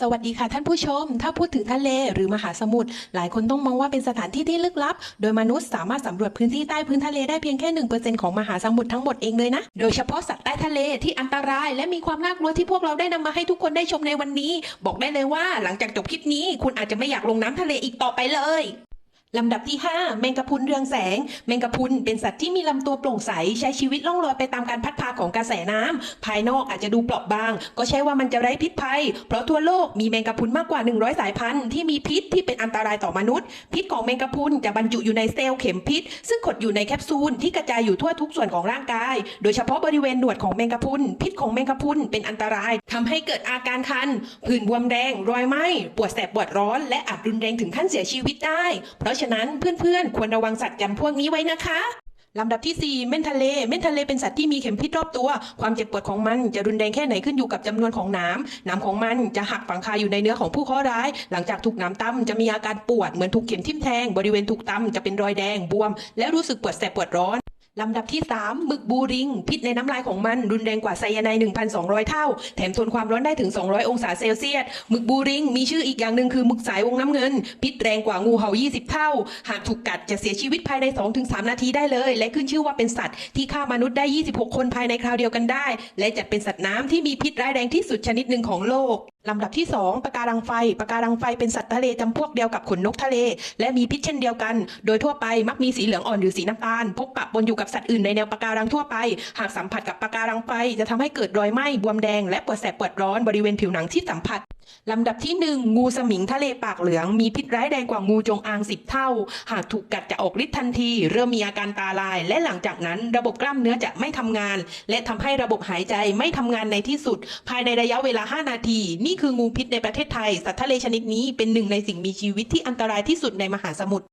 สวัสดีค่ะท่านผู้ชม ถ้าพูดถึงทะเลหรือมหาสมุทรหลายคนต้องมองว่าเป็นสถานที่ที่ลึกลับ โดยมนุษย์สามารถสำรวจพื้นที่ใต้พื้นทะเลได้เพียงแค่หนึ่งเปอร์เซ็นของมหาสมุทรทั้งหมดเองเลยนะ โดยเฉพาะสัตว์ใต้ทะเลที่อันตราย และมีความน่ากลัวที่พวกเราได้นำมาให้ทุกคนได้ชมในวันนี้ บอกได้เลยว่าหลังจากจบคลิปนี้ คุณอาจจะไม่อยากลงน้ำทะเลอีกต่อไปเลย ลำดับที่ 5 แมงกะพุนเรืองแสง แมงกะพุนเป็นสัตว์ที่มีลำตัวโปร่งใส ใช้ชีวิตล่องลอยไปตามการพัดพาของกระแสน้ำภายนอกอาจจะดูเปราะบาง ก็ใช่ว่ามันจะไร้พิษภัย เพราะทั่วโลกมีแมงกะพุนมากกว่า 100 สายพันธุ์ที่มีพิษที่เป็นอันตรายต่อมนุษย์ พิษของแมงกะพุนจะบรรจุอยู่ในเซลล์เข็มพิษ ซึ่งขดอยู่ในแคปซูลที่กระจายอยู่ทั่วทุกส่วนของร่างกาย โดยเฉพาะบริเวณหนวดของแมงกะพุนพิษของแมงกะพุนเป็นอันตราย ทำให้เกิดอาการคันผื่นบวมแดง รอยไหม้ปวดแสบปวดร้อน และอาจรุนแรงถึงขั้นเสียชีวิตได้ เพราะฉะนั้นเพื่อนๆ ควรระวังสัตว์จำพวกนี้ไว้นะคะลำดับที่ 4 เม่นทะเล เม่นทะเลเป็นสัตว์ที่มีเข็มพิษรอบตัว ความเจ็บปวดของมันจะรุนแรงแค่ไหนขึ้นอยู่กับจำนวนของหน้ำหน้ำของมันจะหักฝังคาอยู่ในเนื้อของผู้เคราะห์ร้าย หลังจากถูกน้ำตั้มจะมีอาการปวดเหมือนถูกเข็มทิ่มแทง บริเวณถูกตั้มจะเป็นรอยแดงบวม และรู้สึกปวดแสบปวดร้อน ลำดับที่3หมึกบูริง พิษในน้ำลายของมัน รุนแรงกว่าไซยาไนด์1,200 เท่า แถมทนความร้อนได้ถึง 200 องศาเซลเซียสหมึกบูริง มีชื่ออีกอย่างหนึ่งคือหมึกสายวงน้ำเงิน พิษแรงกว่างูเห่า 20 เท่า หากถูกกัดจะเสียชีวิตภายใน 2-3 นาทีได้เลย และขึ้นชื่อว่าเป็นสัตว์ที่ฆ่ามนุษย์ได้ 26 คนภายในคราวเดียวกันได้ และจัดเป็นสัตว์น้ำที่มีพิษร้ายแรงที่สุดชนิดหนึ่งของโลก ลำดับที่ 2ปะการังไฟปะการังไฟเป็นสัตว์ทะเลจำพวกเดียวกับขนนกทะเล และมีพิษเช่นเดียวกัน โดยทั่วไปมักมีสีเหลืองอ่อนหรือสีน้ำตาลพบปะปนอยู่กับสัตว์อื่นในแนวปะการังทั่วไป หากสัมผัสกับปะการังไฟจะทำให้เกิดรอยไหม้บวมแดงและปวดแสบปวดร้อนบริเวณผิวหนังที่สัมผัส ลำดับที่ 1 งูสมิงทะเลปากเหลืองมีพิษร้ายแรงกว่างูจงอางสิบเท่า หากถูกกัดจะออกฤทธิ์ทันที เริ่มมีอาการตาลาย และหลังจากนั้นระบบกล้ามเนื้อจะไม่ทำงาน และทำให้ระบบหายใจไม่ทำงานในที่สุด ภายในระยะเวลา 5 นาที นี่คืองูพิษในประเทศไทย สัตว์ทะเลชนิดนี้เป็นหนึ่งในสิ่งมีชีวิตที่อันตรายที่สุดในมหาสมุทร